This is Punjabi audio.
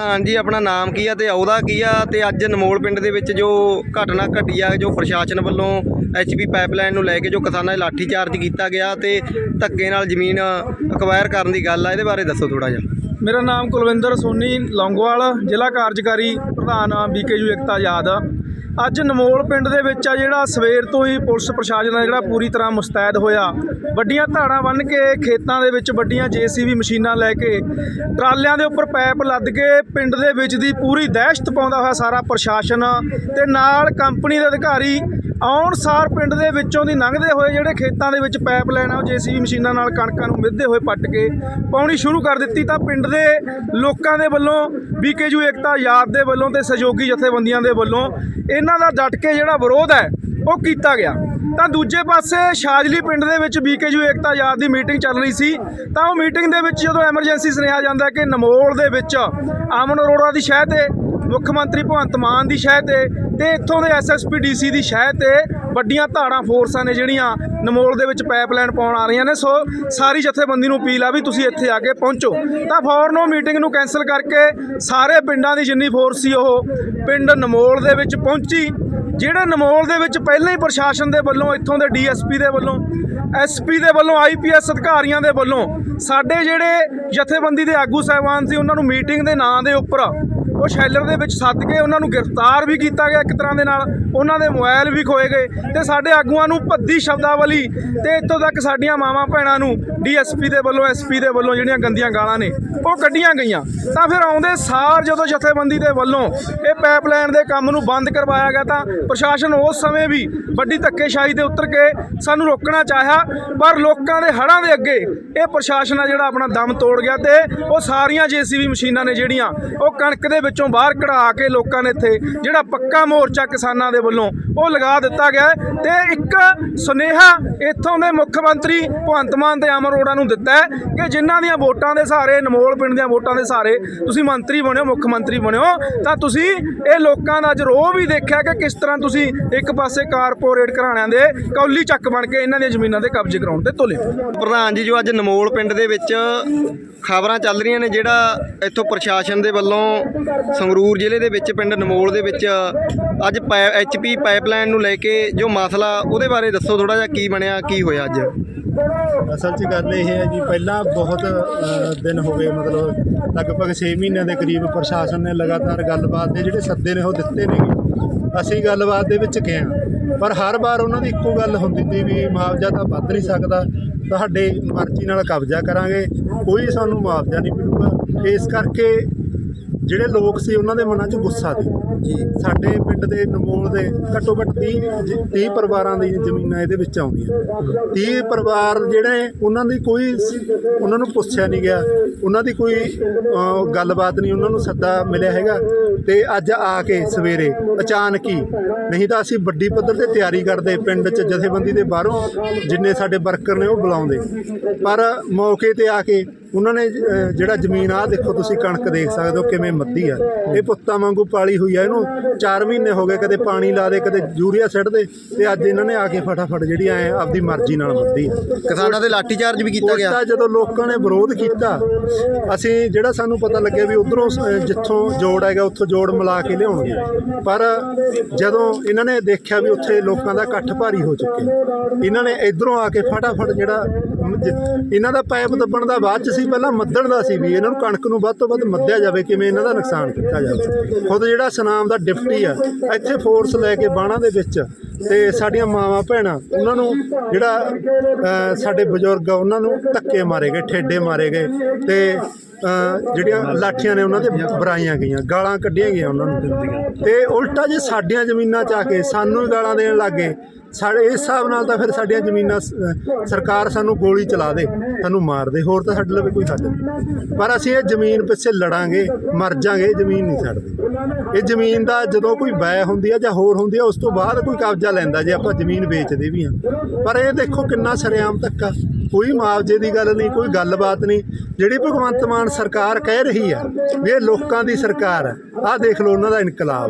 ਪ੍ਰਧਾਨ ਜੀ ਆਪਣਾ ਨਾਮ ਕੀ ਆ ਤੇ ਅਹੁਦਾ ਕੀ ਆ? ਤੇ ਅੱਜ ਨਮੋਲ ਪਿੰਡ ਦੇ ਵਿੱਚ ਜੋ ਘਟਨਾ ਘਟੀ ਆ, ਜੋ ਪ੍ਰਸ਼ਾਸਨ ਵੱਲੋਂ ਐਚਪੀ ਪਾਈਪਲਾਈਨ ਨੂੰ ਲੈ ਕੇ ਜੋ ਕਿਸਾਨਾਂ 'ਤੇ ਲਾਠੀ ਕੀਤਾ ਗਿਆ ਤੇ ਧੱਕੇ ਨਾਲ ਜ਼ਮੀਨ ਅਕਵਾਇਰ ਕਰਨ ਦੀ ਗੱਲ ਆ, ਇਹਦੇ ਬਾਰੇ ਦੱਸੋ ਥੋੜਾ ਜਿਹਾ। ਮੇਰਾ ਨਾਮ ਕੁਲਵਿੰਦਰ ਸੋਨੀ ਲੌਂਗੋਵਾਲ, ਜ਼ਿਲ੍ਹਾ ਕਾਰਜਕਾਰੀ ਪ੍ਰਧਾਨ ਬੀਕੇਯੂ ਏਕਤਾ ਆਜ਼ਾਦ ਅੱਜ ਨਮੋਲ ਪਿੰਡ ਦੇ ਵਿੱਚ ਆ ਜਿਹੜਾ ਸਵੇਰ ਤੋਂ ਹੀ ਪੁਲਿਸ ਪ੍ਰਸ਼ਾਸਨ ਆ ਜਿਹੜਾ ਪੂਰੀ ਤਰ੍ਹਾਂ ਮੁਸਤੈਦ ਹੋਇਆ। ਵੱਡੀਆਂ ਧਾੜਾਂ ਬੰਨ੍ਹ ਕੇ ਖੇਤਾਂ ਦੇ ਵਿੱਚ ਵੱਡੀਆਂ ਜੀਸੀਬੀ ਮਸ਼ੀਨਾਂ ਲੈ ਕੇ ਟਰਾਲਿਆਂ ਦੇ ਉੱਪਰ ਪੈਪ ਲੱਦ ਕੇ ਪਿੰਡ ਦੇ ਵਿੱਚ ਦੀ ਪੂਰੀ ਦਹਿਸ਼ਤ ਪਾਉਂਦਾ ਹੋਇਆ ਸਾਰਾ ਪ੍ਰਸ਼ਾਸਨ ਤੇ ਨਾਲ ਕੰਪਨੀ ਦੇ ਅਧਿਕਾਰੀ ਆਉਣ ਸਾਰ ਪਿੰਡ ਦੇ ਵਿੱਚੋਂ ਦੀ ਲੰਘਦੇ ਹੋਏ ਜਿਹੜੇ ਖੇਤਾਂ ਦੇ ਵਿੱਚ ਪਾਈਪ ਆ, ਉਹ ਜੀਸੀਬੀ ਮਸ਼ੀਨਾਂ ਨਾਲ ਕਣਕਾਂ ਨੂੰ ਮਿੱਧੇ ਹੋਏ ਪੱਟ ਕੇ ਪਾਉਣੀ ਸ਼ੁਰੂ ਕਰ ਦਿੱਤੀ, ਤਾਂ ਪਿੰਡ ਦੇ ਲੋਕਾਂ ਦੇ ਵੱਲੋਂ, ਬੀਕੇਯੂ ਏਕਤਾ ਆਜ਼ਾਦ ਦੇ ਵੱਲੋਂ ਤੇ ਸਹਿਯੋਗੀ ਜਥੇਬੰਦੀਆਂ ਦੇ ਵੱਲੋਂ ਇਹਨਾਂ ਦਾ ਡਟ ਕੇ ਜਿਹੜਾ ਵਿਰੋਧ ਹੈ, ਉਹ ਕੀਤਾ ਗਿਆ। ਤਾਂ ਦੂਜੇ ਪਾਸੇ ਸ਼ਾਜਲੀ ਪਿੰਡ ਦੇ ਵਿੱਚ ਬੀਕੇਯੂ ਏਕਤਾ ਆਜ਼ਾਦ ਦੀ ਮੀਟਿੰਗ ਚੱਲ ਰਹੀ ਸੀ, ਤਾਂ ਉਹ ਮੀਟਿੰਗ ਦੇ ਵਿੱਚ ਜਦੋਂ ਐਮਰਜੈਂਸੀ ਸੁਨੇਹਾ ਜਾਂਦਾ ਕਿ ਨਮੋਲ ਦੇ ਵਿੱਚ ਅਮਨ ਅਰੋੜਾ ਦੀ ਸ਼ਹਿ ਤੇ ਮੁੱਖ ਮੰਤਰੀ ਭਗਵੰਤ ਮਾਨ ਦੀ ਸ਼ਹਿ ਤੇ ਤੇ ਇੱਥੋਂ ਦੇ ਐਸਐਸਪੀ ਡੀਸੀ ਦੀ ਸ਼ਹਿ ਤੇ ਵੱਡੀਆਂ ਧਾੜਾਂ ਫੋਰਸਾਂ ਨੇ ਜਿਹੜੀਆਂ ਨਮੋਲ ਦੇ ਵਿੱਚ ਪਾਈਪਲਾਈਨ ਪਾਉਣ ਆ ਰਹੀਆਂ ਨੇ। ਸੋ ਸਾਰੀ ਜਥੇਬੰਦੀ ਨੂੰ ਅਪੀਲ ਆ ਵੀ ਤੁਸੀਂ ਇੱਥੇ ਆ ਕੇ ਪਹੁੰਚੋ। ਤਾਂ ਫੌਰਨ ਉਹ ਮੀਟਿੰਗ ਨੂੰ ਕੈਨਸਲ ਕਰਕੇ ਸਾਰੇ ਪਿੰਡਾਂ ਦੀ ਜਿੰਨੀ ਫੋਰਸ ਸੀ ਉਹ ਪਿੰਡ ਨਮੋਲ ਦੇ ਵਿੱਚ ਪਹੁੰਚੀ। ਜਿਹੜੇ ਨਮੋਲ ਦੇ ਵਿੱਚ ਪਹਿਲਾਂ ਹੀ ਪ੍ਰਸ਼ਾਸਨ ਦੇ ਵੱਲੋਂ, ਇੱਥੋਂ ਦੇ ਡੀਐਸਪੀ ਦੇ ਵੱਲੋਂ ਐਸਪੀ ਦੇ ਵੱਲੋਂ ਆਈਪੀਐਸ ਅਧਿਕਾਰੀਆਂ ਦੇ ਵੱਲੋਂ ਸਾਡੇ ਜਿਹੜੇ ਜਥੇਬੰਦੀ ਦੇ ਆਗੂ ਸਾਹਿਬਾਨ ਸੀ, ਉਹਨਾਂ ਨੂੰ ਮੀਟਿੰਗ ਦੇ ਨਾਂ ਦੇ ਉੱਪਰ ਉਹ ਸ਼ੈਲਰ ਦੇ ਵਿੱਚ ਸੱਦ ਕੇ ਉਹਨਾਂ ਨੂੰ ਗ੍ਰਿਫਤਾਰ ਵੀ ਕੀਤਾ ਗਿਆ ਇੱਕ ਤਰ੍ਹਾਂ ਦੇ ਨਾਲ। ਉਹਨਾਂ ਦੇ ਮੋਬਾਈਲ ਵੀ ਖੋਏ ਗਏ ਤੇ ਸਾਡੇ ਆਗੂਆਂ ਨੂੰ ਭੱਦੀ ਸ਼ਬਦਾਵਲੀ ਤੇ ਇੱਥੋਂ ਤੱਕ ਸਾਡੀਆਂ ਮਾਵਾਂ ਭੈਣਾਂ ਨੂੰ ਡੀਐਸਪੀ ਦੇ ਵੱਲੋਂ, ਐਸਪੀ ਦੇ ਵੱਲੋਂ ਜਿਹੜੀਆਂ ਗੰਦੀਆਂ ਗਾਲਾਂ ਨੇ, ਉਹ ਕੱਢੀਆਂ ਗਈਆਂ। ਤਾਂ ਫਿਰ ਆਉਂਦੇ ਸਾਰ ਜਦੋਂ ਜਥੇਬੰਦੀ ਦੇ ਵੱਲੋਂ ਇਹ ਪਾਈਪਲਾਈਨ ਦੇ ਕੰਮ ਨੂੰ ਬੰਦ ਕਰਵਾਇਆ ਗਿਆ ਤਾਂ ਪ੍ਰਸ਼ਾਸਨ ਉਸ ਸਮੇਂ ਵੀ ਵੱਡੀ ਧੱਕੇਸ਼ਾਹੀ ਤੇ ਉਤਰ ਕੇ ਸਾਨੂੰ ਰੋਕਣਾ ਚਾਹਿਆ, ਪਰ ਲੋਕਾਂ ਦੇ ਹੜ੍ਹਾਂ ਦੇ ਅੱਗੇ ਇਹ ਪ੍ਰਸ਼ਾਸਨ ਆ ਜਿਹੜਾ ਆਪਣਾ ਦਮ ਤੋੜ ਗਿਆ ਤੇ ਉਹ ਸਾਰੀਆਂ ਜੀਸੀਬੀ ਮਸ਼ੀਨਾਂ ਨੇ ਜਿਹੜੀਆਂ, ਉਹ ਕਣਕ ਦੇ ਵਿੱਚੋਂ ਬਾਹਰ ਕਢਾ ਕੇ ਲੋਕਾਂ ਨੇ ਇੱਥੇ ਜਿਹੜਾ ਪੱਕਾ ਮੋਰਚਾ ਕਿਸਾਨਾਂ ਦੇ ਵੱਲੋਂ ਉਹ ਲਗਾ ਦਿੱਤਾ ਗਿਆ ਹੈ ਤੇ ਇੱਕ ਸੁਨੇਹਾ ਇੱਥੋਂ ਦੇ ਮੁੱਖ ਮੰਤਰੀ ਭਗਵੰਤ ਮਾਨ ਤੇ ਅਮਰ ਅਰੋੜਾ ਨੂੰ ਦਿੱਤਾ ਹੈ ਕਿ ਜਿਨ੍ਹਾਂ ਦੀਆਂ ਵੋਟਾਂ ਦੇ ਸਹਾਰੇ ਨਮੋਲ ਪਿੰਡ ਦੀਆਂ ਵੋਟਾਂ ਦੇ ਸਹਾਰੇ ਤੁਸੀਂ ਮੰਤਰੀ ਬਣਿਓ, ਮੁੱਖ ਮੰਤਰੀ ਬਣਿਓ, ਤਾਂ ਤੁਸੀਂ ਇਹ ਲੋਕਾਂ ਦਾ ਅੱਜ ਰੋਹ ਵੀ ਦੇਖਿਆ ਕਿ ਕਿਸ ਤਰ੍ਹਾਂ ਤੁਸੀਂ ਇੱਕ ਪਾਸੇ ਕਾਰਪੋਰੇਟ ਘਰਾਣਿਆਂ ਦੇ ਕੌਲੀ ਚੱਕ ਬਣ ਕੇ ਇਹਨਾਂ ਦੀਆਂ ਜ਼ਮੀਨਾਂ ਦੇ ਕਬਜ਼ੇ ਕਰਾਉਣ ਤੇ ਤੁਲੇ ਪ੍ਰਧਾਨ ਜੀ, ਜੋ ਅੱਜ ਨਮੋਲ ਪਿੰਡ ਦੇ ਵਿੱਚ ਖਬਰਾਂ ਚੱਲ ਰਹੀਆਂ ਨੇ, ਜਿਹੜਾ ਇੱਥੋਂ ਪ੍ਰਸ਼ਾਸਨ ਦੇ ਵੱਲੋਂ ਸੰਗਰੂਰ ਜ਼ਿਲ੍ਹੇ ਦੇ ਵਿੱਚ, ਪਿੰਡ ਨਮੋਲ ਦੇ ਵਿੱਚ, ਅੱਜ ਐਚਪੀ ਪਾਈਪਲਾਈਨ ਨੂੰ ਲੈ ਕੇ ਜੋ ਮਸਲਾ, ਉਹਦੇ ਬਾਰੇ ਦੱਸੋ ਥੋੜਾ ਜਿਹਾ, ਕੀ ਬਣਿਆ, ਕੀ ਹੋਇਆ ਅੱਜ? ਅਸਲ 'ਚ ਗੱਲ ਇਹ ਹੈ ਜੀ, ਪਹਿਲਾਂ ਬਹੁਤ ਦਿਨ ਹੋ ਗਏ, ਮਤਲਬ ਲਗਭਗ 6 ਮਹੀਨਿਆਂ ਦੇ ਕਰੀਬ ਪ੍ਰਸ਼ਾਸਨ ਨੇ ਲਗਾਤਾਰ ਗੱਲਬਾਤ ਦੇ ਜਿਹੜੇ ਸੱਦੇ ਨੇ, ਉਹ ਦਿੱਤੇ ਨੇ। ਅਸੀਂ ਗੱਲਬਾਤ ਦੇ ਵਿੱਚ ਗਏ ਪਰ ਹਰ ਵਾਰ ਉਹਨਾਂ ਦੀ ਇੱਕੋ ਗੱਲ ਹੁੰਦੀ ਸੀ ਵੀ ਮੁਆਵਜ਼ਾ ਤਾਂ ਵੱਧ ਨਹੀਂ ਸਕਦਾ। ਤੁਹਾਡੇ ਮਰਜ਼ੀ ਨਾਲ ਕਬਜ਼ਾ ਕਰਾਂਗੇ, ਕੋਈ ਸਾਨੂੰ ਮੁਆਵਜ਼ਾ ਨਹੀਂ ਮਿਲੂਗਾ। ਇਸ ਕਰਕੇ ਜਿਹੜੇ ਲੋਕ ਸੀ ਉਹਨਾਂ ਦੇ ਮਨਾਂ 'ਚ ਗੁੱਸਾ ਸੀ। ਜੀ। ਸਾਡੇ ਪਿੰਡ ਦੇ ਨਮੋਲ ਦੇ ਘੱਟੋ ਘੱਟ 30 ਜ- 30 ਪਰਿਵਾਰਾਂ ਦੀ ਜ਼ਮੀਨਾਂ ਇਹਦੇ ਵਿੱਚ ਆਉਂਦੀਆਂ। 30 ਪਰਿਵਾਰ ਜਿਹੜੇ ਉਹਨਾਂ ਦੀ ਕੋਈ ਉਹਨਾਂ ਨੂੰ ਪੁੱਛਿਆ ਨਹੀਂ ਗਿਆ। ਉਹਨਾਂ ਦੀ ਕੋਈ ਗੱਲਬਾਤ ਨਹੀਂ ਉਹਨਾਂ ਨੂੰ ਸੱਦਾ ਮਿਲਿਆ ਹੈਗਾ। ਤੇ ਅੱਜ ਆ ਕੇ ਸਵੇਰੇ ਅਚਾਨਕ ਹੀ ਨਹੀਂ ਤਾਂ ਅਸੀਂ ਵੱਡੀ ਪੱਧਰ ਤੇ ਤਿਆਰੀ ਕਰਦੇ ਪਿੰਡ 'ਚ ਜਥੇਬੰਦੀ ਦੇ ਬਾਹਰੋਂ ਜਿੰਨੇ ਸਾਡੇ ਵਰਕਰ ਨੇ ਉਹ ਬੁਲਾਉਂਦੇ। ਪਰ ਮੌਕੇ ਤੇ ਆ ਕੇ ਉਹਨਾਂ ਨੇ ਜਿਹੜਾ ਜ਼ਮੀਨ ਆ ਦੇਖੋ ਤੁਸੀਂ ਕਣਕ ਦੇਖ ਸਕਦੇ ਹੋ ਕਿਵੇਂ ਮੱਦੀ ਆ। ਇਹ ਪੁੱਤਾਂ ਵਾਂਗੂ ਪਾਲੀ ਹੋਈ ਆ। ਇਹਨੂੰ 4 ਮਹੀਨੇ ਹੋ ਗਏ ਕਦੇ ਪਾਣੀ ਲਾ ਦੇ ਕਦੇ ਯੂਰੀਆ ਸਿੱਟ ਦੇ ਤੇ ਅੱਜ ਇਹਨਾਂ ਨੇ ਆ ਕੇ ਫਟਾਫਟ ਜਿਹੜੀ ਐ ਆਪਦੀ ਮਰਜ਼ੀ ਨਾਲ ਮੱਦੀ ਆ। ਕਿਸਾਨਾਂ ਦੇ ਲਾਠੀ ਚਾਰਜ ਵੀ ਕੀਤਾ ਗਿਆ। ਉਲਟਾ ਜਦੋਂ ਲੋਕਾਂ ਨੇ ਵਿਰੋਧ ਕੀਤਾ ਅਸੀਂ ਜਿਹੜਾ ਸਾਨੂੰ ਪਤਾ ਲੱਗਿਆ ਵੀ ਉਧਰੋਂ ਜਿੱਥੋਂ ਜੋੜ ਹੈਗਾ ਉੱਥੋਂ ਜੋੜ ਮਿਲਾ ਕੇ ਲਿਆਉਣਗੇ। ਪਰ ਜਦੋਂ ਇਹਨਾਂ ਨੇ ਦੇਖਿਆ ਵੀ ਉੱਥੇ ਲੋਕਾਂ ਦਾ ਇਕੱਠ ਭਾਰੀ ਹੋ ਚੁੱਕਿਆ ਇਹਨਾਂ ਨੇ ਇਧਰੋਂ ਆ ਕੇ ਫਟਾਫਟ ਜਿਹੜਾ ਜ- ਇਹਨਾਂ ਦਾ ਪਾਈਪ ਦੱਬਣ ਦਾ ਬਾਅਦ ਚ ਸੀ ਪਹਿਲਾਂ ਮੱਦਣ ਦਾ ਸੀ ਵੀ ਇਹਨਾਂ ਨੂੰ ਕਣਕ ਨੂੰ ਵੱਧ ਤੋਂ ਵੱਧ ਮੱਦਿਆ ਜਾਵੇ, ਕਿਵੇਂ ਇਹਨਾਂ ਦਾ ਨੁਕਸਾਨ ਕੀਤਾ ਜਾਵੇ। ਖੁਦ ਜਿਹੜਾ ਸਨਾਮ ਦਾ ਡਿਪਟੀ ਆ, ਇੱਥੇ ਫੋਰਸ ਲੈ ਕੇ ਬਾਣਾ ਦੇ ਵਿੱਚ ਤੇ ਸਾਡੀਆਂ ਮਾਵਾਂ ਭੈਣਾਂ, ਉਹਨਾਂ ਨੂੰ ਜਿਹੜਾ ਸਾਡੇ ਬਜ਼ੁਰਗ ਆ, ਉਹਨਾਂ ਨੂੰ ਧੱਕੇ ਮਾਰੇ ਗਏ, ਠੇਡੇ ਮਾਰੇ ਗਏ ਤੇ ਜਿਹੜੀਆਂ ਲਾਠੀਆਂ ਨੇ ਉਹਨਾਂ ਤੇ ਬਰਾਈਆਂ ਗਈਆਂ, ਗਾਲਾਂ ਕੱਢੀਆਂ ਗਈਆਂ ਉਹਨਾਂ ਨੂੰ। ਤੇ ਉਲਟਾ ਜੇ ਸਾਡੀਆਂ ਜ਼ਮੀਨਾਂ 'ਚ ਆ ਕੇ ਸਾਨੂੰ ਹੀ ਗਾਲਾਂ ਦੇਣ ਲੱਗੇ ਸਾਡੇ ਇਸ ਹਿਸਾਬ ਨਾਲ ਤਾਂ ਫਿਰ ਸਾਡੀਆਂ ਜ਼ਮੀਨਾਂ ਸਰਕਾਰ ਸਾਨੂੰ ਗੋਲੀ ਚਲਾ ਦੇ, ਸਾਨੂੰ ਮਾਰ ਦੇ, ਹੋਰ ਤਾਂ ਸਾਡੇ ਲਈ ਕੋਈ ਹੱਲ ਨਹੀਂ। ਪਰ ਅਸੀਂ ਇਹ ਜ਼ਮੀਨ ਪਿੱਛੇ ਲੜਾਂਗੇ, ਮਰ ਜਾਾਂਗੇ ਜ਼ਮੀਨ ਨਹੀਂ ਛੱਡਦੇ। ਇਹ ਜ਼ਮੀਨ ਦਾ ਜਦੋਂ ਕੋਈ ਬੈ ਹੁੰਦੀ ਆ ਜਾਂ ਹੋਰ ਹੁੰਦੀ ਆ, ਉਸ ਤੋਂ ਬਾਅਦ ਕੋਈ ਕਬਜ਼ਾ ਲੈਂਦਾ ਜੇ ਆਪਾਂ ਜ਼ਮੀਨ ਵੇਚਦੇ ਵੀ ਆ ਪਰ ਇਹ ਦੇਖੋ ਕਿੰਨਾ ਸਰੇਆਮ ਧੱਕਾ। ਕੋਈ ਮੁਆਵਜ਼ੇ ਦੀ ਗੱਲ ਨਹੀਂ, ਕੋਈ ਗੱਲਬਾਤ ਨਹੀਂ। ਜਿਹੜੀ ਭਗਵੰਤ ਮਾਨ ਸਰਕਾਰ ਕਹਿ ਰਹੀ ਆ ਵੀ ਇਹ ਲੋਕਾਂ ਦੀ ਸਰਕਾਰ ਆ ਆਹ ਦੇਖ ਲਓ ਉਹਨਾਂ ਦਾ ਇਨਕਲਾਬ।